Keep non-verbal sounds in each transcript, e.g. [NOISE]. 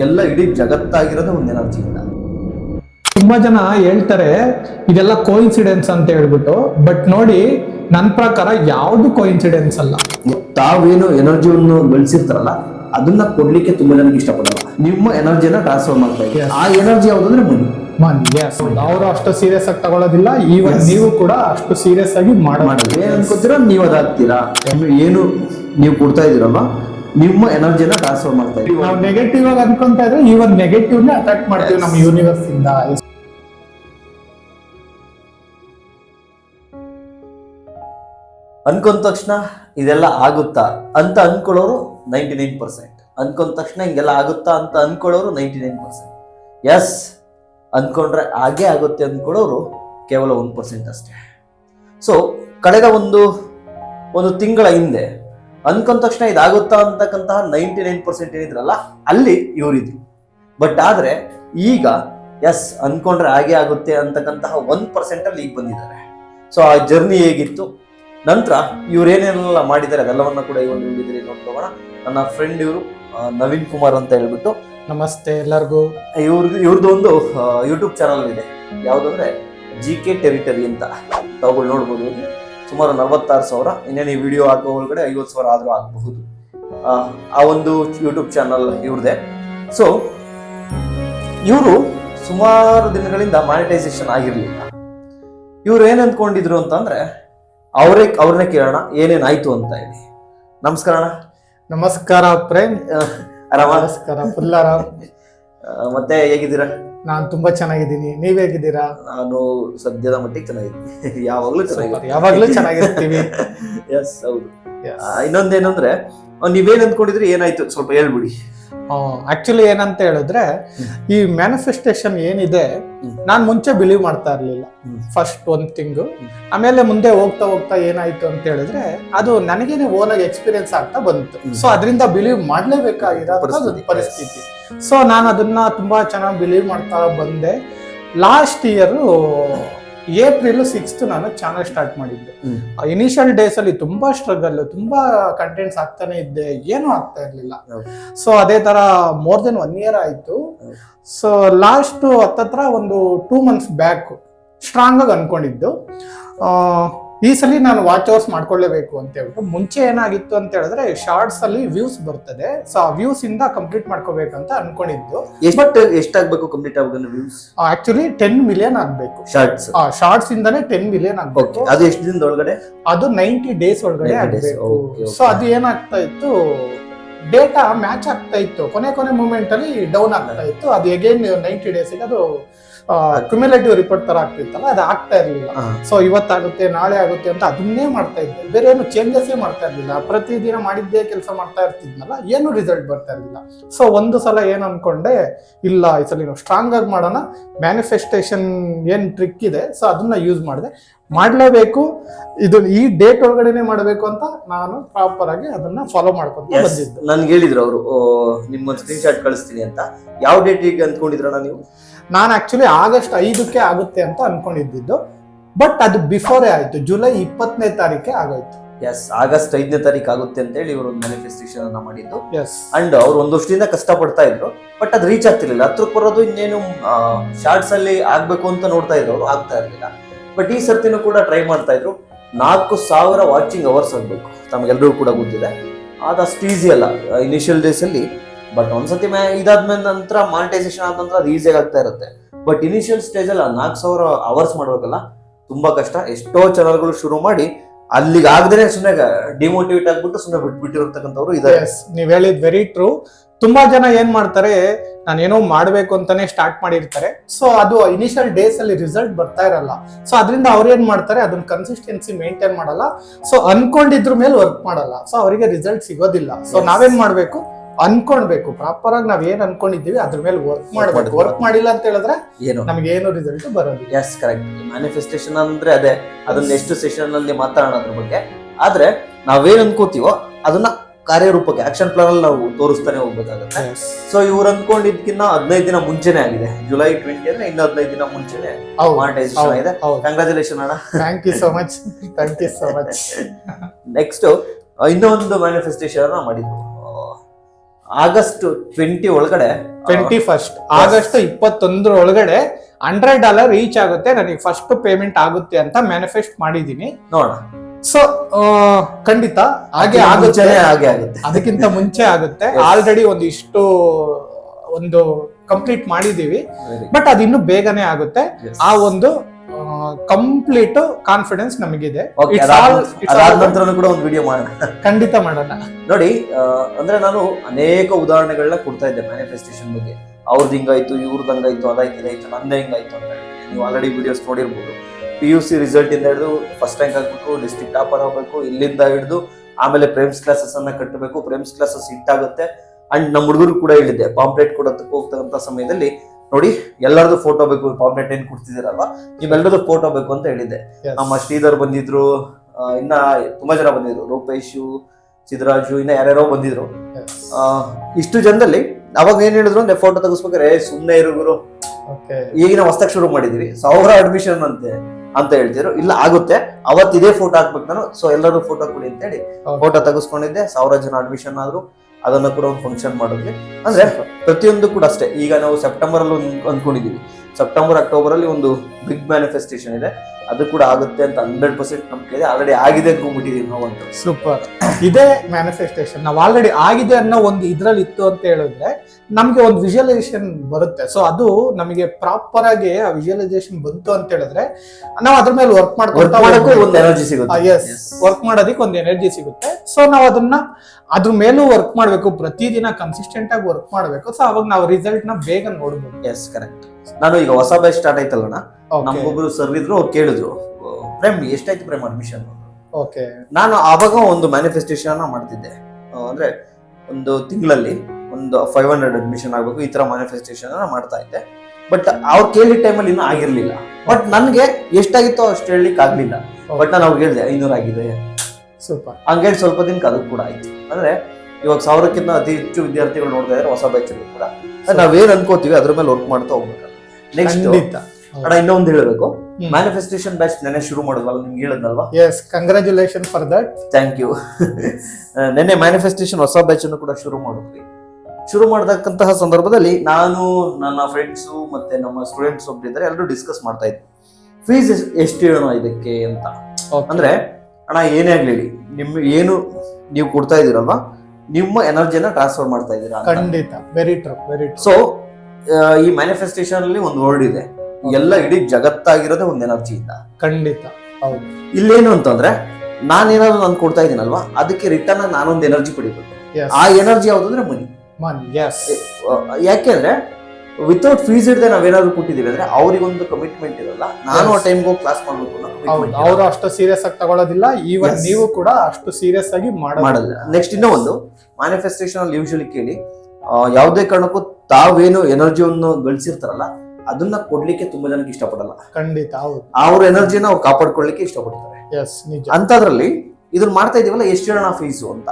ಎಲ್ಲ ಇಡೀ ಜಗತ್ತಾಗಿರೋದು ಒಂದು ಎನರ್ಜಿಯಿಂದ ತುಂಬಾ ಜನ ಹೇಳ್ತಾರೆ ಇದೆಲ್ಲ ಕೋಇನ್ಸಿಡೆನ್ಸ್ ಅಂತ ಹೇಳ್ಬಿಟ್ಟು ಬಟ್ ನೋಡಿ ನನ್ನ ಪ್ರಕಾರ ಯಾವುದು ಕೋಇನ್ಸಿಡೆನ್ಸ್ ಅಲ್ಲ. ತಾವೇನು ಎನರ್ಜಿಯನ್ನು ಗಳಿಸಿರ್ತಾರಲ್ಲ ಅದನ್ನ ಕೊಡ್ಲಿಕ್ಕೆ ತುಂಬಾ ಜನಕ್ಕೆ ಇಷ್ಟಪಡಲ್ಲ. ನಿಮ್ಮ ಎನರ್ಜಿನ ಟ್ರಾನ್ಸ್ಫರ್ ಮಾಡ್ತಾ ಇದ್ದೀವಿ ಆ ಎನರ್ಜಿ ಯಾವ್ದಂದ್ರೆ ಮನಿ ಅವರು ಅಷ್ಟು ಸೀರಿಯಸ್ ಆಗಿ ತಗೊಳ್ಳೋದಿಲ್ಲ ಈವನ್ ನೀವು ಕೂಡ ಅಷ್ಟು ಸೀರಿಯಸ್ ಆಗಿ ಮಾಡೋದು ಏನ್ ಅನ್ಕೋತೀರಾ? ನೀವು ಅದಾಗ್ತೀರಾ. ಏನು- ನೀವು ಕೊಡ್ತಾ ಇದೀರಲ್ಲ ನಿಮ್ಮ ಎನರ್ಜಿನ ಟ್ರಾನ್ಸ್ಫರ್ ಮಾಡ್ತಾ ಇದ್ದೀವಿ. ನಾವು ನೆಗೆಟಿವ್ ಆಗಿ ಅನ್ಕೊಂತ ಇದ್ರೆ ಈವನ್ ನೆಗೆಟಿವ್ನ ಅಟ್ಯಾಕ್ ಮಾಡ್ತೀವಿ ನಮ್ಮ ಯೂನಿವರ್ಸ್ ಇಂದ. ಅನ್ಕೊಂಡ ತಕ್ಷಣ ಇದೆಲ್ಲ ಆಗುತ್ತಾ ಅಂತ ಅನ್ಕೊಳ್ಳೋರು ನೈಂಟಿ ನೈನ್ ಪರ್ಸೆಂಟ್ ಅನ್ಕೊಂಡ ತಕ್ಷಣ ಹಿಂಗೆಲ್ಲ ಆಗುತ್ತಾ ಅಂತ ಅನ್ಕೊಳ್ಳೋರು ನೈಂಟಿ ನೈನ್ ಪರ್ಸೆಂಟ್ ಎಸ್ ಅನ್ಕೊಂಡ್ರೆ ಹಾಗೆ ಆಗುತ್ತೆ ಅಂದ್ಕೊಳ್ಳೋರು ಕೇವಲ ಒಂದು ಪರ್ಸೆಂಟ್ ಅಷ್ಟೇ. ಸೊ ಕಳೆದ ಒಂದು ಒಂದು ತಿಂಗಳ ಹಿಂದೆ ಅನ್ಕೊಂಡ ತಕ್ಷಣ ಇದಾಗುತ್ತಾ ಅಂತಕ್ಕಂತಹ ನೈಂಟಿ ನೈನ್ ಪರ್ಸೆಂಟ್ ಏನಿದ್ರಲ್ಲ ಅಲ್ಲಿ ಇವರಿದ್ರು. ಬಟ್ ಆದ್ರೆ ಈಗ ಎಸ್ ಅನ್ಕೊಂಡ್ರೆ ಹಾಗೆ ಆಗುತ್ತೆ ಅಂತಕ್ಕಂತಹ ಒನ್ ಪರ್ಸೆಂಟ್ ಅಲ್ಲಿ ಈಗ ಬಂದಿದ್ದಾರೆ. ಸೊ ಆ ಜರ್ನಿ ಹೇಗಿತ್ತು? ನಂತರ ಇವ್ರು ಏನೇನೆಲ್ಲ ಮಾಡಿದ್ದಾರೆ ಅದೆಲ್ಲವನ್ನ ಕೂಡ ಈ ಒಂದು ವಿಡಿಯೋದಲ್ಲಿ ನೋಡ್ಕೋಣ ನನ್ನ ಫ್ರೆಂಡ್ ಇವರು ನವೀನ್ ಕುಮಾರ್ ಅಂತ ಹೇಳ್ಬಿಟ್ಟು. ನಮಸ್ತೆ ಎಲ್ಲರಿಗೂ. ಇವ್ರದ್ದು ಇವ್ರದ್ದು ಒಂದು ಯೂಟ್ಯೂಬ್ ಚಾನಲ್ ಇದೆ. ಯಾವುದಂದ್ರೆ ಜಿ ಕೆ ಟೆರಿಟರಿ ಅಂತ. ತಾವುಗಳು ನೋಡ್ಬೋದು. ಸುಮಾರು ನಲವತ್ತಾರು ಸಾವಿರ. ಇನ್ನೇನು ಈ ವಿಡಿಯೋ ಹಾಕೋ ಒಳಗಡೆ ಐವತ್ತು ಸಾವಿರ ಆದರೂ ಆಗಬಹುದು. ಆ ಒಂದು ಯೂಟ್ಯೂಬ್ ಚಾನಲ್ ಇವ್ರದೇ. ಸೊ ಇವರು ಸುಮಾರು ದಿನಗಳಿಂದ ಮಾನಿಟೈಸೇಷನ್ ಆಗಿರಲಿಲ್ಲ. ಇವ್ರು ಏನು ಅಂದ್ಕೊಂಡಿದ್ರು ಅಂತಂದ್ರೆ ಅವರೇ ಅವ್ರನ್ನೇ ಕೇಳೋಣ ಏನೇನಾಯ್ತು ಅಂತ ಹೇಳಿ. ನಮಸ್ಕಾರ ನಮಸ್ಕಾರ ಪ್ರೇಮ್. ಆರಾಮ ನಮಸ್ಕಾರ ಫುಲ್ ಆರಾಮ್ ಮತ್ತೆ ಹೇಗಿದ್ದೀರಾ? ನಾನ್ ತುಂಬಾ ಚೆನ್ನಾಗಿದ್ದೀನಿ. ನೀವ್ ಹೇಗಿದ್ದೀರಾ? ನಾನು ಸದ್ಯದ ಮಟ್ಟಿಗೆ ಚೆನ್ನಾಗಿದ್ದೀನಿ. ಯಾವಾಗ್ಲೂ ಚೆನ್ನಾಗಿದ್ದೀನಿ ಯಾವಾಗ್ಲೂ ಚೆನ್ನಾಗಿರ್ತೀವಿ. [LAUGHS] ಎಸ್ ಹೌದು. ಇನ್ನೊಂದೇನಂದ್ರೆ ನೀವೇನ್ ಅಂದ್ಕೊಂಡಿದ್ರೆ? ಏನಾಯ್ತು? ಸ್ವಲ್ಪ ಹೇಳ್ಬಿಡಿ. ಆಕ್ಚುಲಿ ಏನಂತ ಹೇಳಿದ್ರೆ ಈ ಮ್ಯಾನಿಫೆಸ್ಟೇಷನ್ ಏನಿದೆ ನಾನು ಮುಂಚೆ ಬಿಲೀವ್ ಮಾಡ್ತಾ ಇರ್ಲಿಲ್ಲ. ಫಸ್ಟ್ ಒಂದ್ ತಿಂಗು ಆಮೇಲೆ ಮುಂದೆ ಹೋಗ್ತಾ ಹೋಗ್ತಾ ಏನಾಯ್ತು ಅಂತ ಹೇಳಿದ್ರೆ ಅದು ನನಗೇನೆ ಓನ್ ಆಗಿ ಎಕ್ಸ್ಪೀರಿಯನ್ಸ್ ಆಗ್ತಾ ಬಂತು. ಸೊ ಅದರಿಂದ ಬಿಲೀವ್ ಮಾಡ್ಲೇಬೇಕಾಗಿರೋ. ಪರಿಸ್ಥಿತಿ. ಸೊ ನಾನು ಅದನ್ನ ತುಂಬಾ ಚೆನ್ನಾಗಿ ಬಿಲೀವ್ ಮಾಡ್ತಾ ಬಂದೆ. ಲಾಸ್ಟ್ ಇಯರ್ ಏಪ್ರಿಲ್ ಸಿಕ್ಸ್ತ್ ನಾನು ಚಾನಲ್ ಸ್ಟಾರ್ಟ್ ಮಾಡಿದ್ದೆ. ಇನಿಷಿಯಲ್ ಡೇಸ್ ಅಲ್ಲಿ ತುಂಬಾ ಸ್ಟ್ರಗಲ್ ತುಂಬಾ ಕಂಟೆಂಟ್ಸ್ ಆಗ್ತಾನೆ ಇದ್ದೆ ಏನೂ ಆಗ್ತಾ ಇರ್ಲಿಲ್ಲ. ಸೊ ಅದೇ ತರ ಮೋರ್ ದೆನ್ ಒನ್ ಇಯರ್ ಆಯ್ತು. ಸೊ ಲಾಸ್ಟ್ ಹತ್ತತ್ರ ಒಂದು ಟೂ ಮಂತ್ಸ್ ಬ್ಯಾಕ್ ಸ್ಟ್ರಾಂಗ್ ಆಗಿ ಅನ್ಕೊಂಡಿದ್ದು ಈ ಸಲ ನಾನು ವಾಚ್ ಅವರ್ಸ್ ಮಾಡ್ಕೊಳ್ಳೇಬೇಕು ಅಂತ ಹೇಳ್ಬಿಟ್ಟು ಮುಂಚೆ ಏನಾಗಿತ್ತು ಅಂತ ಹೇಳಿದ್ರೆ ಶಾರ್ಟ್ಸ್ ಅಲ್ಲಿ ವ್ಯೂಸ್ ಬರ್ತದೆ. ಸೊ ಆ ವ್ಯೂಸ್ ಇಂದ ಕಂಪ್ಲೀಟ್ ಮಾಡ್ಕೋಬೇಕಂತ ಅನ್ಕೊಂಡಿದ್ದು. ಬಟ್ ಎಷ್ಟಾಗ್ಬೇಕು ಕಂಪ್ಲೀಟ್ ಆಗಬೇಕು ವ್ಯೂಸ್ ಆಕ್ಚುಲಿ ಟೆನ್ ಮಿಲಿಯನ್ ಆಗ್ಬೇಕು. ಶಾರ್ಟ್ಸ್ ಶಾರ್ಟ್ಸ್ ಇಂದಾನೆ ಟೆನ್ ಮಿಲಿಯನ್ ಆಗಬೇಕು. ಅದು ಎಷ್ಟು ದಿನದ ಒಳಗಡೆ ಅದು ನೈಂಟಿ ಡೇಸ್ ಒಳಗಡೆ 90 days, ಆಗ್ಬೇಕು. ಸೊ ಅದು ಏನಾಗ್ತಾ ಇತ್ತು? ಡೇಟಾ ಮ್ಯಾಚ್ ಆಗ್ತಾ ಇತ್ತು. ಕೊನೆ ಕೊನೆ ಮೂಮೆಂಟ್ ಅಲ್ಲಿ ಡೌನ್ ಆಗ್ತಾ ಇತ್ತು. ಅದು ಎಗೇನ್ ನೈಂಟಿ ಡೇಸ್ ಅದು ಕ್ಯುಮ್ಯುಲೇಟಿವ್ ರಿಪೋರ್ಟ್ ತರ ಆಗ್ತಿತ್ತಲ್ಲ ಅದು ಆಗ್ತಾ ಇರಲಿಲ್ಲ. ಸೊ ಇವತ್ತಾಗುತ್ತೆ ನಾಳೆ ಆಗುತ್ತೆ ಅಂತ ಅದನ್ನೇ ಮಾಡ್ತಾ ಇದ್ದೆ. ಬೇರೆ ಏನು ಚೇಂಜಸ್ ಮಾಡ್ತಾ ಇರ್ಲಿಲ್ಲ. ಪ್ರತಿದಿನ ಮಾಡಿದ್ದೇ ಕೆಲಸ ಮಾಡ್ತಾ ಇರ್ತಿದ್ನಲ್ಲ ಏನು ರಿಸಲ್ಟ್ ಬರ್ತಾ ಇರ್ಲಿಲ್ಲ. ಸೊ ಒಂದು ಸಲ ಏನು ಅನ್ಕೊಂಡೆ ಇಲ್ಲ ಈ ಸಲ ನಾವು ಸ್ಟ್ರಾಂಗ್ ಆಗಿ ಮಾಡೋಣ. ಮ್ಯಾನಿಫೆಸ್ಟೇಷನ್ ಏನ್ ಟ್ರಿಕ್ ಇದೆ ಸೊ ಅದನ್ನ ಯೂಸ್ ಮಾಡಿದೆ. ಮಾಡ್ಲೇಬೇಕು. ಇದು ಈ ಡೇಟ್ ಒಳಗಡೆನೆ ಮಾಡಬೇಕು ಅಂತ ನಾನು ಪ್ರಾಪರ್ ಆಗಿ ಅದನ್ನ ಫಾಲೋ ಮಾಡ್ಕೊಂಡು ಬಂದಿದ್ದು. ನನ್ಗೆ ಹೇಳಿದ್ರು ಅವರು ನಿಮ್ಮ ಸ್ಕ್ರೀನ್ ಶಾಟ್ ಕಳಿಸ್ತೀನಿ ಅಂತ. ಯಾವ ಡೇಟಿಗೆ ಅಂದ್ಕೊಂಡಿದ್ರಣ್ಣ ನೀವು? ನಾನು ಆಕ್ಚುಲಿ ಆಗಸ್ಟ್ ಐದಕ್ಕೆ ಆಗುತ್ತೆ ಅಂತ ಅನ್ಕೊಂಡಿದ್ದು. ಬಟ್ ಅದು ಬಿಫೋರೇ ಆಯ್ತು. ಜುಲೈ ಇಪ್ಪತ್ತನೇ ತಾರೀಕೆ ಆಗೋಯ್ತು. ಎಸ್ ಆಗಸ್ಟ್ ಐದನೇ ತಾರೀಕು ಆಗುತ್ತೆ ಅಂತ ಹೇಳಿ ಇವರು ಒಂದು ಮ್ಯಾನಿಫೆಸ್ಟೇಷನ್ ಅನ್ನ ಮಾಡಿದ್ದು. ಎಸ್ ಅಂಡ್ ಅವ್ರು ಒಂದು ವರ್ಷದಿಂದ ಕಷ್ಟ ಪಡ್ತಾ ಇದ್ರು. ಬಟ್ ಅದು ರೀಚ್ ಆಗ್ತಿರ್ಲಿಲ್ಲ. ಹತ್ರಕ್ಕೆ ಬರೋದು ಇನ್ನೇನು ಶಾರ್ಟ್ಸ್ ಅಲ್ಲಿ ಆಗ್ಬೇಕು ಅಂತ ನೋಡ್ತಾ ಇದ್ರು. ಅವ್ರು ಆಗ್ತಾ ಇರ್ಲಿಲ್ಲ. ಬಟ್ ಈ ಸರ್ತಿನೂ ಕೂಡ ಟ್ರೈ ಮಾಡ್ತಾ ಇದ್ರು. ನಾಲ್ಕು ಸಾವಿರ ವಾಚಿಂಗ್ ಅವರ್ಸ್ ಆಗಬೇಕು. ತಮಗೆಲ್ಲರಿಗೂ ಕೂಡ ಗೊತ್ತಿದೆ. ಅದಷ್ಟು ಈಸಿ ಅಲ್ಲ. ಇನಿಷಿಯಲ್ ಡೇಸ್ ಅಲ್ಲಿ. ಬಟ್ ಒಂದ್ಸತಿ ಮ್ಯಾ ಇದಾದ್ಮೇಲೆ ನಂತರ ಮಾನಿಟೈಸೇಷನ್ ಆದ ನಂತರ ಅದು ಈಸಿಯಾಗಿ ಆಗ್ತಾ ಇರುತ್ತೆ. ಬಟ್ ಇನಿಷಿಯಲ್ ಸ್ಟೇಜ್ ಅಲ್ಲಿ, ನಾಲ್ಕು ಸಾವಿರ ಅವರ್ಸ್ ಮಾಡಬೇಕಲ್ಲ. ತುಂಬಾ ಕಷ್ಟ. ಎಷ್ಟೋ ಚಾನಲ್ಗಳು ಶುರು ಮಾಡಿ ಅಲ್ಲಿಗೆ ಆಗದೇ ಸುಮ್ಮನೆ ಡಿಮೋಟಿವೇಟ್ ಆಗ್ಬಿಟ್ಟು ಸುಮ್ಮನೆ ಬಿಟ್ಬಿಟ್ಟಿರ್ತಕ್ಕಂಥವ್ರು ಇದ್ದಾರೆ ನೀವ್ ಹೇಳಿದ್ ವೆರಿ ಟ್ರೂ ತುಂಬಾ ಜನ ಏನ್ ಮಾಡ್ತಾರೆ ನಾನು ಏನೋ ಮಾಡ್ಬೇಕು ಅಂತಾನೆ ಸ್ಟಾರ್ಟ್ ಮಾಡಿರ್ತಾರೆ. ಸೊ ಅದು ಇನಿಷಿಯಲ್ ಡೇಸ್ ಅಲ್ಲಿ ರಿಸಲ್ಟ್ ಬರ್ತಾ ಇರಲ್ಲ. ಸೊ ಅದರಿಂದ ಅವ್ರು ಏನ್ ಮಾಡ್ತಾರೆ ಅದನ್ನ ಕನ್ಸಿಸ್ಟೆನ್ಸಿ ಮೇಂಟೈನ್ ಮಾಡಲ್ಲ. ಸೊ ಅನ್ಕೊಂಡಿದ್ರ ಮೇಲೆ ವರ್ಕ್ ಮಾಡಲ್ಲ. ಸೊ ಅವರಿಗೆ ರಿಸಲ್ಟ್ ಸಿಗೋದಿಲ್ಲ. ಸೊ. ನಾವೇನ್ ಮಾಡ್ಬೇಕು? ಅನ್ಕೊಳ್ಬೇಕು ಪ್ರಾಪರ್ ಆಗಿ ನಾವ್ ಏನ್ ಅನ್ಕೊಂಡಿದ್ದೀವಿ ಅದ್ರ ಮೇಲೆ ವರ್ಕ್ ಮಾಡ್ಬೇಕು. ವರ್ಕ್ ಮಾಡಿಲ್ಲ ಅಂತ ಹೇಳಿದ್ರೆ ಏನು? ನಮ್ಗೆ ಏನು ರಿಸಲ್ಟ್ ಬರೋದು ಎಸ್ ಕರೆಕ್ಟ್ ಮ್ಯಾನಿಫೆಸ್ಟೇಷನ್ ಅಂದ್ರೆ ಅದೇ. ಅದನ್ನ ನೆಕ್ಸ್ಟ್ ಸೆಷನ್ ಅಲ್ಲಿ ಮಾತಾಡೋಣ ಅದ್ರ ಬಗ್ಗೆ. ಆದ್ರೆ ನಾವೇನ್ ಅನ್ಕೋತೀವೋ ಅದನ್ನ ಕಾರ್ಯರೂಪಕ್ಕೆ ಆಕ್ಷನ್ ಪ್ಲಾನ್ ಅಲ್ಲಿ ನಾವು ತೋರಿಸ್ತಾನೆ ಹೋಗ್ಬೇಕಾಗತ್ತೆ. ಸೊ ಇವ್ರು ಅನ್ಕೊಂಡಿದ್ಕಿನ್ನ ಹದಿನೈದು ದಿನ ಮುಂಚೆನೆ ಆಗಿದೆ. ಜುಲೈ ಟ್ವೆಂಟಿ ಅಂದ್ರೆ ಇನ್ನು ಹದಿನೈದು ದಿನ ಮುಂಚೆನೆ ಮಾನಿಟೈಸೇಷನ್ ಆಗಿದೆ. ಕಂಗ್ರಾಚುಲೇಷನ್ ಅಣ್ಣ. Thank you so much thank you so much next ಇನ್ನೊಂದು ಮ್ಯಾನಿಫೆಸ್ಟೇಷನ್ ಮಾಡಿದ್ರು ಆಗಸ್ಟ್ ಟ್ವೆಂಟಿ ಒಳಗಡೆ ಟ್ವೆಂಟಿ ಫಸ್ಟ್ ಆಗಸ್ಟ್ ಇಪ್ಪತ್ತೊಂದರ ಒಳಗಡೆ ಹಂಡ್ರೆಡ್ ಡಾಲರ್ ರೀಚ್ ಆಗುತ್ತೆ ನನಗೆ ಫಸ್ಟ್ ಪೇಮೆಂಟ್ ಆಗುತ್ತೆ ಅಂತ ಮ್ಯಾನಿಫೆಸ್ಟ್ ಮಾಡಿದೀನಿ ನೋಡ ಸೊ ಖಂಡಿತ ಹಾಗೆ ಆಗುತ್ತೆ. ಹಾಗೆ ಆಗುತ್ತೆ. ಅದಕ್ಕಿಂತ ಮುಂಚೆ ಆಗುತ್ತೆ. ಆಲ್ರೆಡಿ ಒಂದು ಇಷ್ಟು ಒಂದು ಕಂಪ್ಲೀಟ್ ಮಾಡಿದೀವಿ ಬಟ್ ಅದಿನ್ನು ಇನ್ನು ಬೇಗನೆ ಆಗುತ್ತೆ. ಆ ಒಂದು ಕಂಪ್ಲೀಟ್ ಕಾನ್ಫಿಡೆನ್ಸ್ ನಮಗಿದೆ. ಕೂಡ ಒಂದು ವಿಡಿಯೋ ಮಾಡೋಣ. ಖಂಡಿತ ಮಾಡೋಣ. ನೋಡಿ ಅಂದ್ರೆ ನಾನು ಅನೇಕ ಉದಾಹರಣೆಗಳನ್ನ ಕೊಡ್ತಾ ಇದ್ದೆ ಮ್ಯಾನಿಫೆಸ್ಟೇಷನ್ ಬಗ್ಗೆ. ಅವ್ರದ್ದು ಹಿಂಗಾಯ್ತು ಇವ್ರದ್ದು ಹಂಗಾಯ್ತು ಅದಾಯ್ತು ಇದಾಯ್ತು ನಂದೇ ಹಿಂಗಾಯ್ತು ಅಂತ ಹೇಳಿ. ನೀವು ಆಲ್ರೆಡಿ ವಿಡಿಯೋಸ್ ನೋಡಿರ್ಬೋದು. ಪಿ ಯು ಸಿ ರಿಸಲ್ಟ್ ಇಂದ ಹಿಡಿದು ಫಸ್ಟ್ ರ್ಯಾಂಕ್ ಆಗ್ಬೇಕು ಡಿಸ್ಟ್ರಿಕ್ಟ್ ಟಾಪರ್ ಆಗಬೇಕು ಇಲ್ಲಿಂದ ಹಿಡಿದು ಆಮೇಲೆ ಪ್ರೇಮ್ಸ್ ಕ್ಲಾಸಸ್ ಅನ್ನ ಕಟ್ಟಬೇಕು ಪ್ರೇಮ್ಸ್ ಕ್ಲಾಸಸ್ ಹಿಟ್ ಆಗುತ್ತೆ. ಅಂಡ್ ನಮ್ಮ ಹುಡುಗರು ಕೂಡ ಹೇಳಿದ್ದೆ ಪಾಂಪ್ಲೆಟ್ ಕೊಡೋದಕ್ಕೆ ಹೋಗ್ತಕ್ಕಂಥ ಸಮಯದಲ್ಲಿ ನೋಡಿ ಎಲ್ಲರದು ಫೋಟೋ ಬೇಕು ಪಾಂಪ್ಲೆಟ್ ಏನ್ ಕೊಡ್ತಿದ್ದೀರಲ್ವಾ? ನಿಮ್ಮೆಲ್ಲರದು ಫೋಟೋ ಬೇಕು ಅಂತ ಹೇಳಿದ್ದೆ. ನಮ್ಮ ಶ್ರೀಧರ್ ಬಂದಿದ್ರು ಇನ್ನ ತುಂಬಾ ಜನ ಬಂದಿದ್ರು. ರೂಪೇಶು ಸಿದ್ದರಾಜು ಇನ್ನ ಯಾರ್ಯಾರೋ ಬಂದಿದ್ರು. ಇಷ್ಟು ಜನದಲ್ಲಿ ಅವಾಗ ಏನ್ ಹೇಳಿದ್ರು ಅಂದ್ರೆ ಫೋಟೋ ತೆಗಿಸ್ಬೇಕಾರೆ ಸುಮ್ಮನೆ ಸುಮ್ನೆ ಇರು ಗುರು. Okay. ಈಗಿನ ಹೊಸ್ದಾಗಿ ಶುರು ಮಾಡಿದಿರಿ ಸಾವಿರ ಅಡ್ಮಿಷನ್ ಅಂತೆ ಅಂತ ಹೇಳ್ತಿದ್ರು. ಇಲ್ಲ ಆಗುತ್ತೆ. ಅವತ್ತು ಇದೇ ಫೋಟೋ ಹಾಕ್ಬೇಕು ನಾನು. ಸೊ ಎಲ್ಲರೂ ಫೋಟೋ ಕೊಡಿ ಅಂತ ಹೇಳಿ ಫೋಟೋ ತೆಗೆಸ್ಕೊಂಡಿದ್ದೆ. ಸಾವಿರ ಜನ ಅಡ್ಮಿಷನ್ ಆದ್ರು. ಅದನ್ನ ಕೂಡ ಒಂದು ಫಂಕ್ಷನ್ ಮಾಡಿದ್ವಿ ಅಂದ್ರೆ ಪ್ರತಿಯೊಂದು ಕೂಡ ಅಷ್ಟೇ. ಈಗ ನಾವು ಸೆಪ್ಟೆಂಬರ್ ಅಲ್ಲಿ ಒಂದು ಅಂದ್ಕೊಂಡಿದೀವಿ ಸೆಪ್ಟೆಂಬರ್ ಅಕ್ಟೋಬರ್ ಅಲ್ಲಿ ಒಂದು ಬಿಗ್ ಮ್ಯಾನಿಫೆಸ್ಟೇಷನ್ ಇದೆ. ಅದು ಕೂಡ ಆಗುತ್ತೆ ಅಂತ ಹಂಡ್ರೆಡ್ ಪರ್ಸೆಂಟ್ ನಂಬಿಕೆ ಇದೆ. ಆಲ್ರೆಡಿ ಆಗಿದೆ ಅಂದ್ಕೊಂಡ್ಬಿಟ್ಟಿದೀವಿ ನಾವು ಅಂತ. ಸೂಪರ್ ಇದೇ ಮ್ಯಾನಿಫೆಸ್ಟೇಷನ್ ನಾವು ಆಲ್ರೆಡಿ ಆಗಿದೆ ಅನ್ನೋ ಒಂದು ಇದ್ರಲ್ಲಿ ಇತ್ತು ಅಂತ ಹೇಳಿದ್ರೆ ನಮ್ಗೆ ಒಂದು ವಿಜುವಲೈಸೇಷನ್ ಬರುತ್ತೆ. ಸೊ ಅದು ನಮಗೆ ಪ್ರಾಪರ್ ಆಗಿ ಆ ವಿಜುವಲೈಸೇಷನ್ ಬಂತು ಅಂತ ಹೇಳಿದ್ರೆ ನಾವು ಅದ್ರ ಮೇಲೆ ವರ್ಕ್ ಮಾಡಕ್ಕೂ ಒಂದು ಎನರ್ಜಿ ಸಿಗುತ್ತೆ. ವರ್ಕ್ ಮಾಡೋದಕ್ಕೆ ಒಂದು ಎನರ್ಜಿ ಸಿಗುತ್ತೆ. ಸೊ ನಾವು ಅದನ್ನ ಅದ್ರ ಮೇಲೂ ವರ್ಕ್ ಮಾಡಬೇಕು. ಪ್ರತಿದಿನ ಕನ್ಸಿಸ್ಟೆಂಟ್ ಆಗಿ ವರ್ಕ್ ಮಾಡಬೇಕು. ಸೊ ಅವಾಗ ನಾವು ರಿಸಲ್ಟ್ನ ಬೇಗ ನೋಡ್ಬೋದು. ಎಸ್ ಕರೆಕ್ಟ್ ನಾನು ಈಗ ಹೊಸ ಬ್ಯಾಚ್ ಸ್ಟಾರ್ಟ್ ಆಯ್ತಲ್ಲಣ್ಣ ನಮ್ಗೊಬ್ರು ಸರ್ ಇದ್ರು ಅವ್ರು ಕೇಳಿದ್ರು. ಪ್ರೇಮ್ ಎಷ್ಟಾಯ್ತು ಪ್ರೇಮ್ ಅಡ್ಮಿಷನ್ ಓಕೆ ನಾನು ಆವಾಗ ಒಂದು ಮ್ಯಾನಿಫೆಸ್ಟೇಷನ್ ಮಾಡ್ತಿದ್ದೆ. ಅಂದ್ರೆ ಒಂದು ತಿಂಗಳಲ್ಲಿ ಒಂದು ಫೈವ್ ಹಂಡ್ರೆಡ್ ಅಡ್ಮಿಷನ್ ಆಗಬೇಕು ಈ ತರ ಮ್ಯಾನಿಫೆಸ್ಟೇಷನ್ ಮಾಡ್ತಾ ಇದ್ದೆ. ಬಟ್ ಅವ್ರು ಕೇಳಿದ ಟೈಮಲ್ಲಿ ಇನ್ನೂ ಆಗಿರ್ಲಿಲ್ಲ. ಬಟ್ ನನ್ಗೆ ಎಷ್ಟಾಗಿತ್ತೋ ಅಷ್ಟು ಹೇಳಲಿಕ್ಕೆ ಆಗ್ಲಿಲ್ಲ. ಬಟ್ ನಾನು ಅವ್ರಿಗೆ ಹೇಳಿದೆ ಐನೂರು ಆಗಿದೆ. ಸೂಪರ್ ಹಂಗೇಳಿ ಸ್ವಲ್ಪ ದಿನಕ್ಕೆ ಅದು ಕೂಡ ಆಯ್ತು. ಅಂದ್ರೆ ಇವಾಗ ಸಾವಿರಕ್ಕಿಂತ ಅತಿ ಹೆಚ್ಚು ವಿದ್ಯಾರ್ಥಿಗಳು ನೋಡ್ತಾ ಇದ್ದಾರೆ ಹೊಸ ಬ್ಯಾಚ್ ಕೂಡ. ನಾವೇನ್ ಅನ್ಕೋತೀವಿ ಅದ್ರ ಮೇಲೆ ವರ್ಕ್ ಮಾಡ್ತಾ ಹೋಗ್ಬೇಕು ನೆಕ್ಸ್ಟ್ ಖಂಡಿತ. ಅಣ್ಣ ಇನ್ನೊಂದು ಹೇಳಬೇಕು. ಮ್ಯಾನಿಫೆಸ್ಟೇಷನ್ ಬ್ಯಾಚ್ ನೆನೆ ಶುರು ಮಾಡಿದ್ವಲ್ಲ ನಿಮ್ಗೆ ಹೇಳಿದ್ನಲ್ವಾ? Yes congratulation for that thank you ನೆನ್ನೆ ಮ್ಯಾನಿಫೆಸ್ಟೇಷನ್ ಹೊಸ ಬ್ಯಾಚ್ ಅನ್ನು ಕೂಡ ಶುರು ಮಾಡಿದ್ವಿ. ಶುರು ಮಾಡತಕ್ಕಂತಹ ಸಂದರ್ಭದಲ್ಲಿ ನಾನು ನನ್ನ ಫ್ರೆಂಡ್ಸು ಮತ್ತೆ ನಮ್ಮ ಸ್ಟೂಡೆಂಟ್ಸ್ ಒಬ್ಬರಿದ್ದಾರೆ ಎಲ್ಲರೂ ಡಿಸ್ಕಸ್ ಮಾಡ್ತಾ ಇದ್ವಿ. ಫೀಸ್ ಎಷ್ಟು ಹೇಳೋಣ ಇದಕ್ಕೆ ಅಂತ. ಅಂದ್ರೆ ಅಣ್ಣ ಏನೇ ಆಗ್ಲಿ ನಿಮ್ ಏನು ನೀವು ಕೊಡ್ತಾ ಇದೀರಲ್ವಾ ನಿಮ್ಮ ಎನರ್ಜಿನ ಟ್ರಾನ್ಸ್ಫರ್ ಮಾಡ್ತಾ ಇದ್ದೀರಾ ಖಂಡಿತ. Very true very true so ಈ ಮ್ಯಾನಿಫೆಸ್ಟೇಷನ್ ಅಲ್ಲಿ ಒಂದು ವರ್ಡ್ ಇದೆ. ಎಲ್ಲ ಇಡೀ ಜಗತ್ತಾಗಿರೋದೇ ಒಂದು ಎನರ್ಜಿ ಇಂದ. ಖಂಡಿತ. ಹೌದು. ಇಲ್ಲೇನು ಅಂತಂದ್ರೆ ನಾನೇನಾದ್ರು ನಾನು ಕೊಡ್ತಾ ಇದ್ದೀನಲ್ವಾ ಅದಕ್ಕೆ ರಿಟರ್ನ್ ನಾನೊಂದು ಎನರ್ಜಿ ಪಡಿಬೇಕು. ಆ ಎನರ್ಜಿ ಯಾವ್ದು ಅಂದ್ರೆ ಮನಿ ಯಾಕೆಂದ್ರೆ ವಿತೌಟ್ ಫೀಸ್ ಇಡದೆ ನಾವೇನಾದ್ರು ಕೊಟ್ಟಿದೀವಿ ಅಂದ್ರೆ ಅವ್ರಿಗೊಂದು ಕಮಿಟ್ಮೆಂಟ್ ಇರಲ್ಲ. ನಾನು ಆ ಟೈಮ್ ಟೈಮ್ಗೆ ಹೋಗಿ ಕ್ಲಾಸ್ ಮಾಡಬೇಕು ಅವರು ಅಷ್ಟು ಸೀರಿಯಸ್ ಆಗಿ ತಗೊಳ್ಳೋದಿಲ್ಲ ಈವನ್. ನೀವು ಕೂಡ ಅಷ್ಟು ಸೀರಿಯಸ್ ಆಗಿ ಮಾಡಲ್ಲ. ನೆಕ್ಸ್ಟ್ ಇನ್ನೂ ಒಂದು. ಮ್ಯಾನಿಫೆಸ್ಟೇಷನ್ ಅಲ್ಲಿ ಯೂಶಲಿ ಕೇಳಿ ಯಾವುದೇ ಕಾರಣಕ್ಕೂ ತಾವೇನು ಎನರ್ಜಿಯನ್ನು ಗಳಿಸಿರ್ತಾರಲ್ಲ ಅದನ್ನ ಕೊಡ್ಲಿಕ್ಕೆ ತುಂಬಾ ಜನಕ್ಕೆ ಇಷ್ಟಪಡಲ್ಲ. ಖಂಡಿತ ಅವ್ರ ಎನರ್ಜಿನ ಅವ್ರು ಕಾಪಾಡ್ಕೊಳ್ಳಿಕ್ಕೆ ಇಷ್ಟಪಡ್ತಾರೆ. ಅಂತದ್ರಲ್ಲಿ ಇದನ್ನ ಮಾಡ್ತಾ ಇದೀವಲ್ಲ ಎಷ್ಟು ಜನ ಫೀಸು ಅಂತ.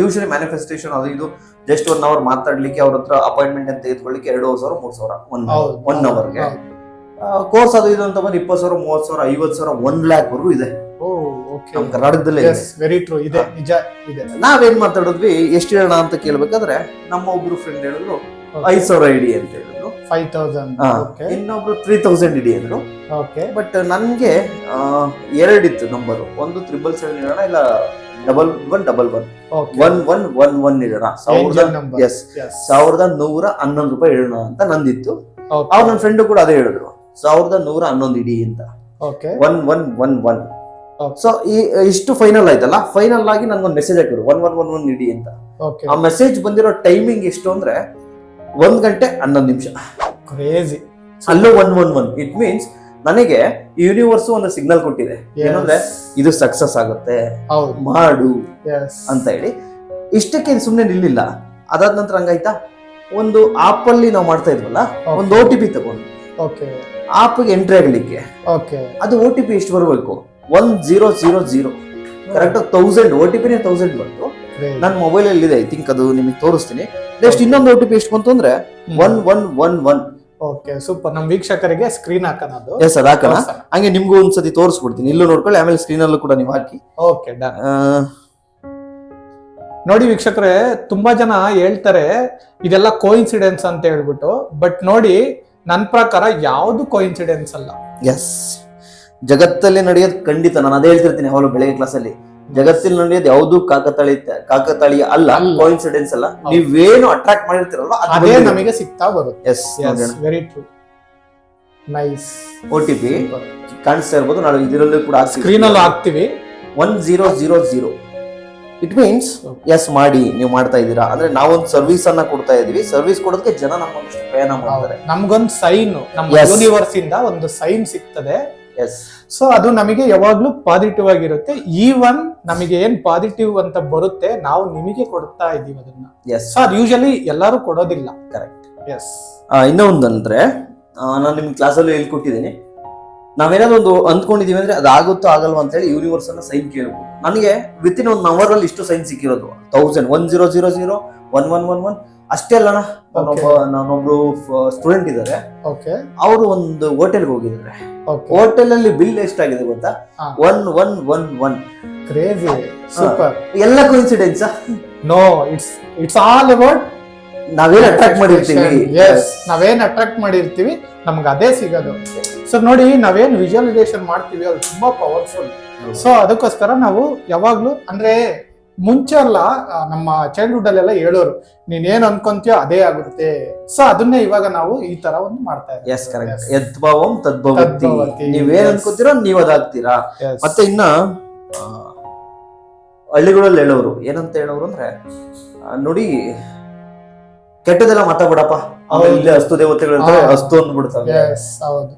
ಯೂಶಲಿ ಮ್ಯಾನಿಫೆಸ್ಟೇಷನ್ ಅದು ಇದು ಜಸ್ಟ್ ಒನ್ ಅವರ್ ಮಾತಾಡ್ಲಿಕ್ಕೆ ಅವ್ರ ಹತ್ರ ಅಪಾಯಿಂಟ್ಮೆಂಟ್ ಅಂತ ತೆಗೆದುಕೊಳ್ಳಿಕ್ಕೆ ಎರಡು ಸಾವಿರ ಮೂರ್ ಸಾವಿರ ಒನ್ ಒನ್ ಅವರ್ಗೆ ಕೋರ್ಸ್ ಅದು ಇದು ಅಂತ ಬಂದು ಇಪ್ಪತ್ತು ಸಾವಿರ ಮೂವತ್ತು ಸಾವಿರ ಐವತ್ತು ಸಾವಿರ ಒನ್ ಲ್ಯಾಕ್ ವರ್ಗೂ ಇದೆ. ನಮ್ಮ ಕರ್ನಾಟಕದಲ್ಲೇ ಇದೆ ವೆರಿ ಟ್ರೂ ಇದೆ ನಿಜ ಇದೆ. ನಾವೇನ್ ಮಾತಾಡಿದ್ವಿ ಎಷ್ಟು ಹೇಳೋಣ ಅಂತ ಕೇಳ್ಬೇಕಾದ್ರೆ ನಮ್ಮ ಒಬ್ರು ಫ್ರೆಂಡ್ ಹೇಳಿದ್ರು ಐದ್ ಸಾವಿರ ಇಡಿ ಅಂತ ಹೇಳಿದ್ರು. ಫೈವ್ ತೌಸಂಡ್ ಆ, ಓಕೆ ಇನ್ನೊಬ್ರು ತ್ರೀ ತೌಸಂಡ್ ಇಡಿ ಅಂದ್ರು. ಓಕೆ ಬಟ್ ನನ್ಗೆ ಆ, ಎರಡಿತ್ತು ನಂಬರ್ ಒಂದು ತ್ರಿಬಲ್ ಸೆವೆನ್ ಇರೋಣ ಇಲ್ಲ double one double one okay one one one one ಇಡೋಣ. ಸಾವಿರದ ಎಸ್ ಸಾವಿರದ ನೂರ ಹನ್ನೊಂದು ರೂಪಾಯಿ ಇಡೋಣ ಅಂತ ನಂದಿತ್ತು. ಓಕೆ ಅವ್ರು ನನ್ನ ಫ್ರೆಂಡ್ ಕೂಡ ಅದೇ ಹೇಳಿದ್ರು. ಸಾವಿರದ ನೂರ ಹನ್ನೊಂದು ಇಡಿ ಅಂತ. Okay one one one one. So ಈ ಇಷ್ಟು ಫೈನಲ್ ಆಯ್ತಲ್ಲ? ಫೈನಲ್ ಆಗಿ ನನ್ಗೊಂದು ಮೆಸೇಜ್ ಹಾಕಿದ್ರು ಒನ್ ಒನ್ ಒನ್ ಒನ್ ಇಡಿ ಅಂತ. ಆ ಮೆಸೇಜ್ ಬಂದಿರೋ ಟೈಮಿಂಗ್ ಎಷ್ಟು ಅಂದ್ರೆ ಒಂದ್ ಗಂಟೆ ಹನ್ನೊಂದು ನಿಮಿಷ. ಕ್ರೇಜಿ ಅಲ್ಲೂ one one one it means ನನಗೆ ಯೂನಿವರ್ಸ್ ಒಂದು ಸಿಗ್ನಲ್ ಕೊಟ್ಟಿದೆ. ಏನಂದ್ರೆ ಇದು ಸಕ್ಸಸ್ ಆಗುತ್ತೆ. ಹೌದು. ಮಾಡು. ಅಂತ ಹೇಳಿ. ಇಷ್ಟಕ್ಕೆ ಸುಮ್ಮನೆ ನಿಲ್ಲಿಲ್ಲ. ಅದಾದ ನಂತರ ಹಂಗಾಯ್ತಾ? ಒಂದು ಆಪ್ ಅಲ್ಲಿ ನಾವು ಮಾಡ್ತಾ ಇದ್ವಲ್ಲ? ಒಂದು ಓ ಟಿ ಪಿ ತಗೊಂಡು. ಆಪ್ಗೆ ಎಂಟ್ರಿ ಆಗ್ಲಿಕ್ಕೆ. ಅದು ಓ ಟಿ ಪಿ ಎಷ್ಟು ಬರಬೇಕು? One zero zero zero correct thousand O T ಪಿನೇ thousand ಬಂತು. ನನ್ನ ಮೊಬೈಲ್ ಅಲ್ಲಿ ಇದೆ ಐ ಥಿಂಕ್ ಅದು ನಿಮಗೆ ತೋರಿಸ್ತೀನಿ. ನೆಕ್ಸ್ಟ್ ಇನ್ನೊಂದು ಓ ಟಿ ಪಿ ಎಷ್ಟು ಬಂತು ಅಂದ್ರೆ one one one one okay super ನಮ್ಮ ವೀಕ್ಷಕರಿಗೆ ಸ್ಕ್ರೀನ್ ಹಾಕೋಣ ಅದು. ಎಸ್ ಅದು ಹಾಕೋಣ. ಹಂಗೆ ನಿಮ್ಗೂ ಒಂದ್ಸತಿ ತೋರಿಸ್ಬಿಡ್ತೀನಿ. ಇಲ್ಲೂ ನೋಡ್ಕೊಳ್ಳಿ ಆಮೇಲೆ ಸ್ಕ್ರೀನ್ ಅಲ್ಲೂ ಕೂಡ ನೀವು ಹಾಕಿ. ಓಕೆ ಡನ್ ನೋಡಿ ವೀಕ್ಷಕರೇ ತುಂಬಾ ಜನ ಹೇಳ್ತಾರೆ ಇದೆಲ್ಲ ಕೋಇನ್ಸಿಡೆನ್ಸ್ ಅಂತ ಹೇಳ್ಬಿಟ್ಟು. ಬಟ್ ನೋಡಿ ನನ್ನ ಪ್ರಕಾರ ಯಾವುದು ಕೋಇನ್ಸಿಡೆನ್ಸ್ ಅಲ್ಲ. ಎಸ್ ಜಗತ್ತಲ್ಲಿ ನಡೆಯೋದು ಖಂಡಿತ. ನಾನು ಅದೇ ಹೇಳ್ತಿರ್ತೀನಿ ಅವಳು ಬೆಳಗ್ಗೆ ಕ್ಲಾಸಲ್ಲಿ ಜಗತ್ತಲ್ಲಿ ನಡೆಯೋದು ಯಾವುದು ಕಾಕತಾಳಿ ಕಾಕತಾಳಿ ಅಲ್ಲ. ಕೋಇನ್ಸಿಡೆನ್ಸ್ ಅಲ್ಲ. ನೀವೇನು ಅಟ್ರಾಕ್ಟ್ ಮಾಡಿರ್ತೀರಲ್ಲ ಅದೇ ನಮಗೆ ಸಿಗ್ತಾ ಬರುತ್ತೆ. Yes very true nice O T P ಕಾಣಿಸ್ತಾ ಇರ್ಬೋದು. ನಾವು ಇದರಲ್ಲೂ ಕೂಡ ಸ್ಕ್ರೀನ್ ಅಲ್ಲಿ ಹಾಕ್ತಿವಿ. One zero zero zero it means yes ಮಾಡಿ ನೀವು ಮಾಡ್ತಾ ಇದ್ದೀರಾ. ಅಂದ್ರೆ ನಾವೊಂದು ಸರ್ವಿಸ್ ಅನ್ನ ಕೊಡ್ತಾ ಇದೀವಿ ಸರ್ವಿಸ್ ಕೊಡೋದಕ್ಕೆ ಜನ ನಮ್ಮ ಪ್ರಯಾಣ ಮಾಡ್ತಾರೆ. ನಮ್ಗೊಂದು ಸೈನ್ ನಮ್ಮ. ಯೂನಿವರ್ಸ್ ಇಂದ ಒಂದು ಸೈನ್ ಸಿಗ್ತದೆ. ಸೊ ಅದು ನಮಗೆ ಯಾವಾಗ್ಲೂ ಪಾಸಿಟಿವ್ ಆಗಿರುತ್ತೆ. ಈವನ್ ನಮಗೆ ಏನ್ ಪಾಸಿಟಿವ್ ಅಂತ ಬರುತ್ತೆ ನಾವು ನಿಮಗೆ ಕೊಡ್ತಾ ಇದೀವಿ ಅದನ್ನ. ಎಸ್ ಸರ್ ಯೂಶಲಿ ಎಲ್ಲರೂ ಕೊಡೋದಿಲ್ಲ. ಕರೆಕ್ಟ್ ಎಸ್ ಇನ್ನೂ ಒಂದಂದ್ರೆ ನಾನು ನಿಮ್ ಕ್ಲಾಸಲ್ಲಿ ಹೇಳ್ಕೊಟ್ಟಿದ್ದೀನಿ. ನಾವೇನಾದ್ರು ಒಂದು ಅಂದ್ಕೊಂಡಿದೀವಿ ಅಂದ್ರೆ ಅದಾಗುತ್ತೋ ಆಗಲ್ವಾ ಅಂತ ಹೇಳಿ ಯೂನಿವರ್ಸ್ ಅನ್ನ ಸೈನ್ ಕೇಳಬಹುದು ನನಗೆ ವಿತ್ ಇನ್ ಒಂದು ಅವರ್ ಅಲ್ಲಿ ಇಷ್ಟು ಸೈನ್ ಸಿಕ್ಕಿರೋದು. Thousand one zero zero zero one one one one ಅಷ್ಟೇ ಅಲ್ಲಣ್ಣ ನಾನೊಬ್ಬ ನಾನೊಬ್ರು ಸ್ಟೂಡೆಂಟ್ ಇದ್ದಾರೆ. ಅವರು ಒಂದು ಹೋಟೆಲ್ಗೆ ಹೋಗಿದ್ದಾರೆ. ಹೋಟೆಲ್ ಅಲ್ಲಿ ಬಿಲ್ ಎಷ್ಟಾಗಿದೆ ಗೊತ್ತಾ. One one one one crazy super ಎಲ್ಲ coincidence no it's it's all about ನಾವೇನ್ ಅಟ್ರಾಕ್ಟ್ ಮಾಡಿರ್ತೀವಿ? ಎಸ್ ನಾವೇನ್ ಅಟ್ರಾಕ್ಟ್ ಮಾಡಿರ್ತೀವಿ ನಮ್ಗೆ ಅದೇ ಸಿಗೋದು. ಸೊ ನೋಡಿ ನಾವೇನ್ ವಿಜುವಲೈಸೇಷನ್ ಮಾಡ್ತೀವಿ ಅದು ತುಂಬಾ ಪವರ್ಫುಲ್ ಸೊ ಅದಕ್ಕೋಸ್ಕರ ನಾವು ಯಾವಾಗ್ಲೂ ಅಂದ್ರೆ ಮುಂಚೆ ಅಲ್ಲ ನಮ್ಮ ಚೈಲ್ಡ್ಹುಡ್ ಅಲ್ಲೆಲ್ಲ ಹೇಳೋರು ನೀನ್ ಏನ್ ಅನ್ಕೊಂತೀಯೋ ಅದೇ ಆಗುತ್ತೆ. ಸೊ ಅದನ್ನೇ ಇವಾಗ ನಾವು ಈ ತರ ಒಂದು ಮಾಡ್ತಾ ಎಸ್ ಕರೆಕ್ಟ್ ಯದ್ಭಾವಂ ತದ್ಭವತಿ. ನೀವೇನ್. ಅನ್ಕೋತೀರೋ ನೀವ್ ಅದಾಗ್ತೀರಾ? ಮತ್ತೆ ಇನ್ನ ಹಳ್ಳಿಗಳಲ್ಲಿ ಹೇಳೋರು ಏನಂತ ಹೇಳೋರು ಅಂದ್ರೆ ನೋಡಿ ಕೆಟ್ಟದೆಲ್ಲ ಮಾತಾಡ್ಬಿಡಪ್ಪ. ಆಮೇಲೆ. ಅಸ್ತು ದೇವತೆಗಳು. ಅಸ್ತು ಅಂದ್ಬಿಡ್ತಾರೆ. ಎಸ್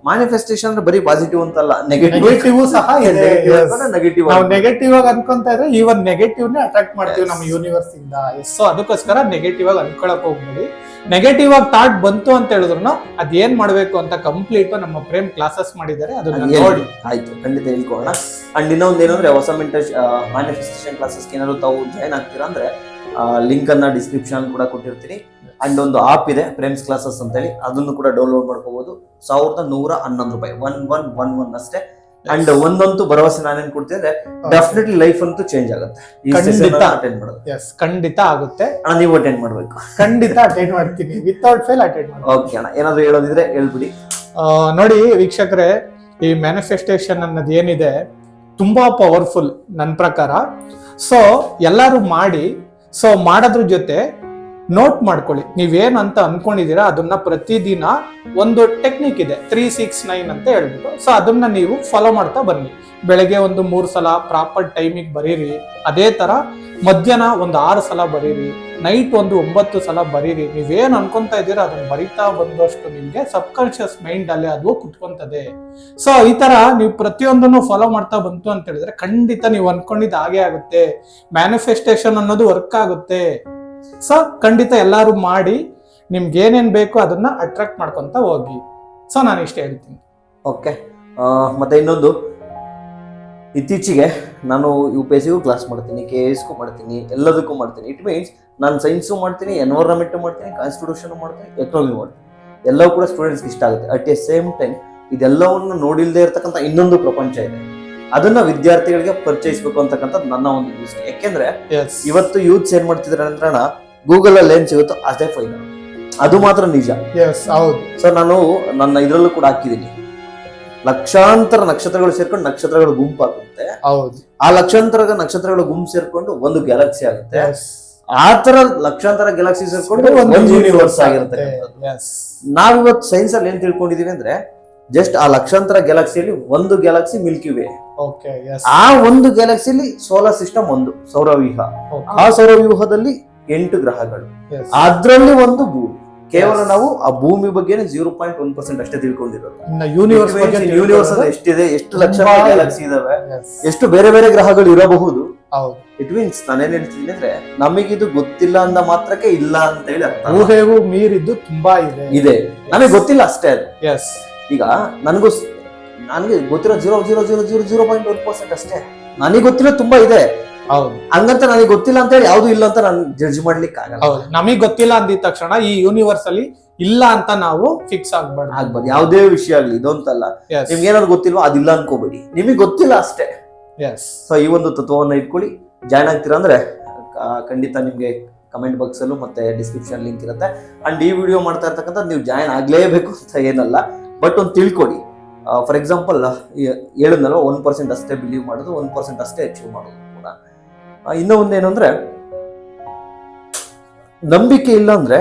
ಮ್ಯಾನಿಫೆಸ್ಟೇಷನ್ ಅಂದ್ರೆ ಬರೀ ಪಾಸಿಟಿವ್ ಅಂತಲ್ಲ ನೆಗೆಟಿವ್ ಸಹ. ನೆಗೆಟಿವ್ ನಾವು ನೆಗೆಟಿವ್ ಆಗಿ ಅನ್ಕೊಂತ ಇದ್ರೆ ಈವನ್ ನೆಗೆಟಿವ್ ನೇ ಅಟ್ರಾಕ್ಟ್ ಮಾಡ್ತೀವಿ ನಮ್ಮ ಯೂನಿವರ್ಸ್ ಇಂದ. ಸೊ ಅದಕ್ಕೋಸ್ಕರ ನೆಗೆಟಿವ್ ಆಗಿ ಅನ್ಕೊಳಕ್ ಹೋಗ್ಬೇಡಿ. ನೆಗೆಟಿವ್ ಆಗಿ ಥಾಟ್ ಬಂತು ಅಂತ ಹೇಳಿದ್ರು ಅದೇನ್ ಮಾಡ್ಬೇಕು ಅಂತ ಕಂಪ್ಲೀಟ್ ನಮ್ಮ ಪ್ರೇಮ್ ಕ್ಲಾಸಸ್ ಮಾಡಿದ್ದಾರೆ ಅದನ್ನ ನೋಡಿ. ಆಯ್ತು ಖಂಡಿತ ಹೇಳ್ಕೊಳ್ಳೋಣ. ಅಂಡ್ ಇನ್ನೊಂದು ಏನಂದ್ರೆ ಹೊಸ ಮೆಂಟೇಶ್ ಮ್ಯಾನಿಫೆಸ್ಟೇಷನ್ ಕ್ಲಾಸಸ್ ಏನಾದ್ರು ತಾವು ಜಾಯ್ನ್ ಆಗ್ತೀರಾ ಅಂದ್ರೆ ಲಿಂಕ್ ಅನ್ನ ಡಿಸ್ಕ್ರಿಪ್ಷನ್ ಕೂಡ ಕೊಟ್ಟಿರ್ತೀನಿ. ಅಂಡ್ ಒಂದು ಆಪ್ ಇದೆ ಪ್ರೇಮ್ಸ್ ಕ್ಲಾಸಸ್ ಅಂತೇಳಿ. ಅದನ್ನು ಕೂಡ ಡೌನ್ಲೋಡ್ ಮಾಡ್ಕೋಬಹುದು ಸಾವಿರದ ನೂರ ಹನ್ನೊಂದು ರೂಪಾಯಿ. ಒನ್ ಒನ್ ಒನ್ ಒನ್ ಅಷ್ಟೇ. ಅಂಡ್ ಒಂದಂತೂ ಭರವಸೆ ನಾನೇನ್ ಕೊಡ್ತಿದ್ರೆ ಡೆಫಿನೆಟ್ಲಿ ಲೈಫ್ ಅಂತೂ ಚೇಂಜ್ ಆಗುತ್ತೆ. ಖಂಡಿತ. ಅಟೆಂಡ್ ಮಾಡೋದು. ಎಸ್ ಖಂಡಿತ ಆಗುತ್ತೆ. ಅಣ್ಣ ನೀವು ಅಟೆಂಡ್ ಮಾಡಬೇಕು. ಖಂಡಿತ ಅಟೆಂಡ್ ಮಾಡ್ತೀನಿ. ವಿತೌಟ್ ಫೇಲ್ ಅಟೆಂಡ್ ಮಾಡಿ ಓಕೆ ಅಣ್ಣ ಏನಾದ್ರು ಹೇಳೋದಿದ್ರೆ ಹೇಳ್ಬಿಡಿ. ಆ, ನೋಡಿ ವೀಕ್ಷಕರೇ ಈ ಮ್ಯಾನಿಫೆಸ್ಟೇಷನ್ ಅನ್ನೋದು ಏನಿದೆ ತುಂಬಾ ಪವರ್ಫುಲ್ ನನ್ನ ಪ್ರಕಾರ. ಸೊ ಎಲ್ಲರೂ ಮಾಡಿ ಸೊ ಮಾಡೋದ್ರ ಜೊತೆ ನೋಟ್ ಮಾಡ್ಕೊಳ್ಳಿ. ನೀವೇನು ಅಂತ ಅನ್ಕೊಂಡಿದೀರಾ ಅದನ್ನ ಪ್ರತಿದಿನ ಒಂದು ಟೆಕ್ನಿಕ್ ಇದೆ ತ್ರೀ ಸಿಕ್ಸ್ ನೈನ್ ಅಂತ ಹೇಳ್ಬಿಟ್ಟು. ಸೊ ಅದನ್ನ ನೀವು ಫಾಲೋ ಮಾಡ್ತಾ ಬನ್ನಿ. ಬೆಳಗ್ಗೆ ಒಂದು ಮೂರು ಸಲ ಪ್ರಾಪರ್ ಟೈಮಿಗೆ ಬರೀರಿ. ಅದೇ ತರ ಮಧ್ಯಾಹ್ನ ಒಂದು ಆರು ಸಲ ಬರೀರಿ. ನೈಟ್ ಒಂದು ಒಂಬತ್ತು ಸಲ ಬರೀರಿ. ನೀವೇನು ಅನ್ಕೊಂತ ಇದ್ದೀರಾ, ಅದನ್ನ ಬರಿತಾ ಬಂದಷ್ಟು ನಿಮ್ಗೆ ಸಬ್ ಕಾನ್ಶಿಯಸ್ ಮೈಂಡ್ ಅಲ್ಲಿ ಅದು ಕುತ್ಕೊಂತದೆ. ಸೊ ಈ ತರ ನೀವು ಪ್ರತಿಯೊಂದನ್ನು ಫಾಲೋ ಮಾಡ್ತಾ ಬಂತು ಅಂತ ಹೇಳಿದ್ರೆ ಖಂಡಿತ ನೀವು ಅನ್ಕೊಂಡಿದ್ದು ಹಾಗೆ ಆಗುತ್ತೆ. ಮ್ಯಾನಿಫೆಸ್ಟೇಷನ್ ಅನ್ನೋದು ವರ್ಕ್ ಆಗುತ್ತೆ. ಸೊ ಖಂಡಿತ ಎಲ್ಲರೂ ಮಾಡಿ ನಿಮ್ಗೆ ಏನೇನು ಬೇಕೋ ಅದನ್ನ ಅಟ್ರಾಕ್ಟ್ ಮಾಡ್ಕೊಂತ ಹೋಗಿ. ಸೊ ನಾನು ಇಷ್ಟ ಹೇಳ್ತೀನಿ. ಓಕೆ ಮತ್ತೆ ಇನ್ನೊಂದು. ಇತ್ತೀಚೆಗೆ ನಾನು ಯು ಪಿ ಎಸ್ ಸಿಗೂ ಕ್ಲಾಸ್ ಮಾಡ್ತೀನಿ ಕೆ ಎಸ್ಗೂ ಮಾಡ್ತೀನಿ, ಎಲ್ಲದಕ್ಕೂ ಮಾಡ್ತೀನಿ. ಇಟ್ ಮೀನ್ಸ್ ನಾನು ಸೈನ್ಸು ಮಾಡ್ತೀನಿ ಎನ್ವೈರನ್ಮೆಂಟು ಮಾಡ್ತೀನಿ ಕಾನ್ಸ್ಟಿಟ್ಯೂಷನ್ ಮಾಡ್ತೀನಿ ಎಕನಾಮಿ ಮಾಡ್ತೀನಿ. ಎಲ್ಲವೂ ಕೂಡ ಸ್ಟೂಡೆಂಟ್ಸ್ಗೆ ಇಷ್ಟ ಆಗುತ್ತೆ. ಅಟ್ ಎ ಸೇಮ್ ಟೈಮ್ ಇದೆಲ್ಲವನ್ನು ನೋಡಿಲ್ಲದೆ ಇರತಕ್ಕಂಥ ಇನ್ನೊಂದು ಪ್ರಪಂಚ ಇದೆ. ಅದನ್ನ ವಿದ್ಯಾರ್ಥಿಗಳಿಗೆ ಪರಿಚಯಿಸಬೇಕು ಅಂತಕ್ಕಂಥದ್ದು ನನ್ನ ಒಂದು ದೃಷ್ಟಿ. ಯಾಕೆಂದ್ರೆ ಇವತ್ತು ಯೂತ್ಸ್ ಏನ್ ಮಾಡ್ತಿದ್ರೆ ಅಂದ್ರೆ ಗೂಗಲ್ ಅಲ್ಲಿ ಏನ್ ಸಿಗುತ್ತೋ ಅದೇ ಫೈನಲ್ ಅದು ಮಾತ್ರ ನಿಜ. ಎಸ್ ಹೌದು. ಸರ್ ನಾನು ನನ್ನ ಇದರಲ್ಲೂ ಕೂಡ ಹಾಕಿದ್ದೀನಿ. ಲಕ್ಷಾಂತರ ನಕ್ಷತ್ರಗಳು ಸೇರ್ಕೊಂಡು ನಕ್ಷತ್ರಗಳ ಗುಂಪು ಆಗುತ್ತೆ. ಹೌದು. ಆ ಲಕ್ಷಾಂತರ ನಕ್ಷತ್ರಗಳ ಗುಂಪು ಸೇರ್ಕೊಂಡು ಒಂದು ಗ್ಯಾಲಕ್ಸಿ ಆಗುತ್ತೆ. ಎಸ್ ಆ ತರ ಲಕ್ಷಾಂತರ ಗ್ಯಾಲಕ್ಸಿ ಸೇರ್ಕೊಂಡು ಒಂದು ಯೂನಿವರ್ಸ್ ಆಗಿರುತ್ತೆ. ನಾವಿವತ್ತು ಸೈನ್ಸ್ ಅಲ್ಲಿ ಏನ್ ತಿಳ್ಕೊಂಡಿದೀವಿ ಅಂದ್ರೆ ಜಸ್ಟ್ ಆ ಲಕ್ಷಾಂತರ ಗ್ಯಾಲಕ್ಸಿಯಲ್ಲಿ ಒಂದು ಗ್ಯಾಲಕ್ಸಿ ಮಿಲ್ಕಿ ವೇ ಆ ಒಂದು ಗ್ಯಾಲಕ್ಸಿಯಲ್ಲಿ ಸೋಲಾರ್ ಸಿಸ್ಟಮ್ ಒಂದು ಸೌರವ್ಯೂಹ. ಆ ಸೌರವ್ಯೂಹದಲ್ಲಿ ಎಂಟು ಗ್ರಹಗಳು. ಅದರಲ್ಲಿ ಒಂದು ಭೂಮಿ. ಕೇವಲ ನಾವು ಆ ಭೂಮಿ ಬಗ್ಗೆ ಜೀರೋ ಪಾಯಿಂಟ್ ಒನ್ ಪರ್ಸೆಂಟ್ ಅಷ್ಟೇ ತಿಳ್ಕೊಂಡಿರೋದು. ಯೂನಿವರ್ಸ್ ಯೂನಿವರ್ಸ್ ಎಷ್ಟಿದೆ ಎಷ್ಟು ಲಕ್ಷ ಇದೆ. ಗ್ಯಾಲಕ್ಸಿ ಇದಾವೆ. ಎಷ್ಟು ಬೇರೆ ಬೇರೆ ಗ್ರಹಗಳು ಇರಬಹುದು. ಹೌದು. ಇಟ್ ಮೀನ್ಸ್ ನಾನೇನ್ ಹೇಳ್ತೀನಿ ಅಂದ್ರೆ ನಮಗಿದು ಗೊತ್ತಿಲ್ಲ ಅಂದ ಮಾತ್ರಕ್ಕೆ ಇಲ್ಲ ಅಂತ ಹೇಳಿ ಊಹೆಗೂ ಮೀರಿದ್ದು ತುಂಬಾ ಇದೆ. ಇದೆ. ನಮಗೆ ಗೊತ್ತಿಲ್ಲ ಅಷ್ಟೇ ಅದು. ಈಗ ನನಗೂ ನನಗೆ ಗೊತ್ತಿರೋ zero zero zero zero zero point one percent ಅಷ್ಟೇ. ನನಗೆ ಗೊತ್ತಿರೋ ತುಂಬಾ ಇದೆ. ಹೌದು. ಹಂಗಂತ ನನಗೆ ಗೊತ್ತಿಲ್ಲ ಅಂತ ಹೇಳಿ ಯಾವ್ದು ಇಲ್ಲ ಅಂತ ನಾನು ಜಡ್ಜ್ ಮಾಡ್ಲಿಕ್ಕೆ ಆಗಲ್ಲ. ಹೌದು. ನಮಗ್ ಗೊತ್ತಿಲ್ಲ ಅಂದಿದ ತಕ್ಷಣ ಈ ಯೂನಿವರ್ಸ್ ಅಲ್ಲಿ ಇಲ್ಲ ಅಂತ ನಾವು ಫಿಕ್ಸ್ ಆಗ್ಬಾರ್ದು. ಆಗ್ಬಾರ್ದು. ಯಾವುದೇ ವಿಷಯ ಆಗ್ಲಿ ಇದೊಂತಲ್ಲ ಅಲ್ಲ ನಿಮ್ಗೆ ಏನಾದ್ರು ಗೊತ್ತಿಲ್ವೋ? ಅದಿಲ್ಲ ಅನ್ಕೋಬೇಡಿ. ನಿಮಗೆ ಗೊತ್ತಿಲ್ಲ ಅಷ್ಟೇ. ಎಸ್ ಸೊ ಈ ಒಂದು ತತ್ವವನ್ನ ಇಟ್ಕೊಳ್ಳಿ. ಜಾಯ್ನ್ ಆಗ್ತೀರಾ ಅಂದ್ರೆ ಖಂಡಿತ ನಿಮ್ಗೆ ಕಮೆಂಟ್ ಬಾಕ್ಸಲ್ಲೂ ಮತ್ತೆ ಡಿಸ್ಕ್ರಿಪ್ಷನ್ ಲಿಂಕ್ ಇರುತ್ತೆ. ಅಂಡ್ ಈ ವಿಡಿಯೋ ಮಾಡ್ತಾ ಇರ್ತಕ್ಕಂಥ ನೀವು ಜಾಯ್ನ್ ಆಗಲೇಬೇಕು ಅಂತ ಏನಲ್ಲ. ಬಟ್ ಒಂದು ತಿಳ್ಕೊಡಿ. ಫಾರ್ ಎಕ್ಸಾಂಪಲ್ ಹೇಳಿದ್ನಲ್ಲ ಒನ್ ಪರ್ಸೆಂಟ್ ಅಷ್ಟೇ ಬಿಲೀವ್ ಮಾಡೋದು ಒನ್ ಪರ್ಸೆಂಟ್ ಅಷ್ಟೇ ಅಚೀವ್ ಮಾಡೋದು ಕೂಡ. ಇನ್ನೂ ಒಂದು ಏನಂದ್ರೆ ನಂಬಿಕೆ ಇಲ್ಲ ಅಂದ್ರೆ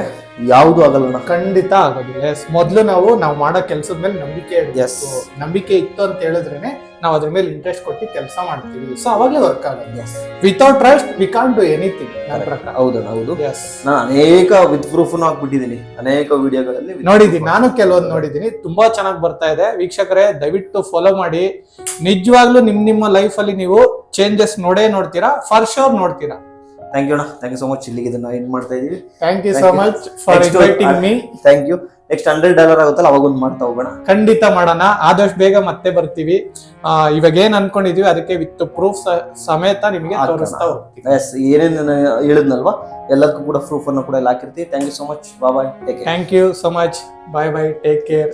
ಯಾವುದು ಆಗಲ್ಲ ಖಂಡಿತ ಆಗೋದಿಲ್ಲ ಎಸ್ ಮೊದಲು ನಾವು ನಾವು ಮಾಡೋ ಕೆಲಸದ ಮೇಲೆ ನಂಬಿಕೆ. ಇಡಬೇಕು ನಂಬಿಕೆ ಇತ್ತು ಅಂತ ಹೇಳಿದ್ರೇನೆ ನಾವು ಅದ್ರ ಮೇಲೆ ಇಂಟ್ರೆಸ್ಟ್ ಕೊಟ್ಟು ಕೆಲಸ ಮಾಡ್ತೀವಿ. ಸೊ ಅವಾಗಲೇ ವರ್ಕ್ ಆಗುತ್ತೆ. Without trust we can do anything ನನ್ನ ಪ್ರಕಾರ. ಹೌದಣ್ಣ ಹೌದು. ಎಸ್ ನಾನು ಅನೇಕ ವಿತ್ ಪ್ರೂಫ್ ಹಾಕ್ಬಿಟ್ಟಿದ್ದೀನಿ. ಅನೇಕ ವಿಡಿಯೋಗಳಲ್ಲಿ ನೋಡಿದ್ದೀನಿ. ನಾನು ಕೆಲವೊಂದು ನೋಡಿದ್ದೀನಿ. ತುಂಬಾ ಚೆನ್ನಾಗಿ ಬರ್ತಾ ಇದೆ. ವೀಕ್ಷಕರೇ ದಯವಿಟ್ಟು ಫಾಲೋ ಮಾಡಿ. ನಿಜವಾಗ್ಲೂ ನಿಮ್ ನಿಮ್ಮ ಲೈಫ್ ಅಲ್ಲಿ ನೀವು ಚೇಂಜಸ್ ನೋಡೇ ನೋಡ್ತೀರಾ? ಫಾರ್ ಶೋರ್ ನೋಡ್ತೀರಾ? ಥ್ಯಾಂಕ್ ಯು ಅಣ್ಣ. ಥ್ಯಾಂಕ್ ಯು ಸೊ ಮಚ್ ಇಲ್ಲಿಗೆ ಇದನ್ನ ಎಂಡ್ ಮಾಡ್ತಾ ಇದೀವಿ. Thank you so much for inviting me thank you next hundred dollar ಆಗುತ್ತಲ್ಲ ಅವಾಗ ಒಂದು ಮಾಡ್ತಾ ಹೋಗೋಣ. ಖಂಡಿತ ಮಾಡೋಣ. ಆದಷ್ಟು ಬೇಗ ಮತ್ತೆ ಬರ್ತೀವಿ. ಇವಾಗ ಏನ್ ಅನ್ಕೊಂಡಿದೀವಿ ಅದಕ್ಕೆ ವಿತ್ ಪ್ರೂಫ್ ಸಮೇತ ನಿಮಗೆ. ತೋರಿಸ್ತಾ ಹೋಗ್ತೀವಿ. ಎಸ್ ಏನೇನು ಹೇಳಿದ್ನಲ್ವಾ? ಎಲ್ಲದಕ್ಕೂ ಕೂಡ ಪ್ರೂಫ್ ಅನ್ನು ಕೂಡ ಎಲ್ಲ ಹಾಕಿರ್ತೀವಿ. Thank you so much bye take thank you so much bye bye take care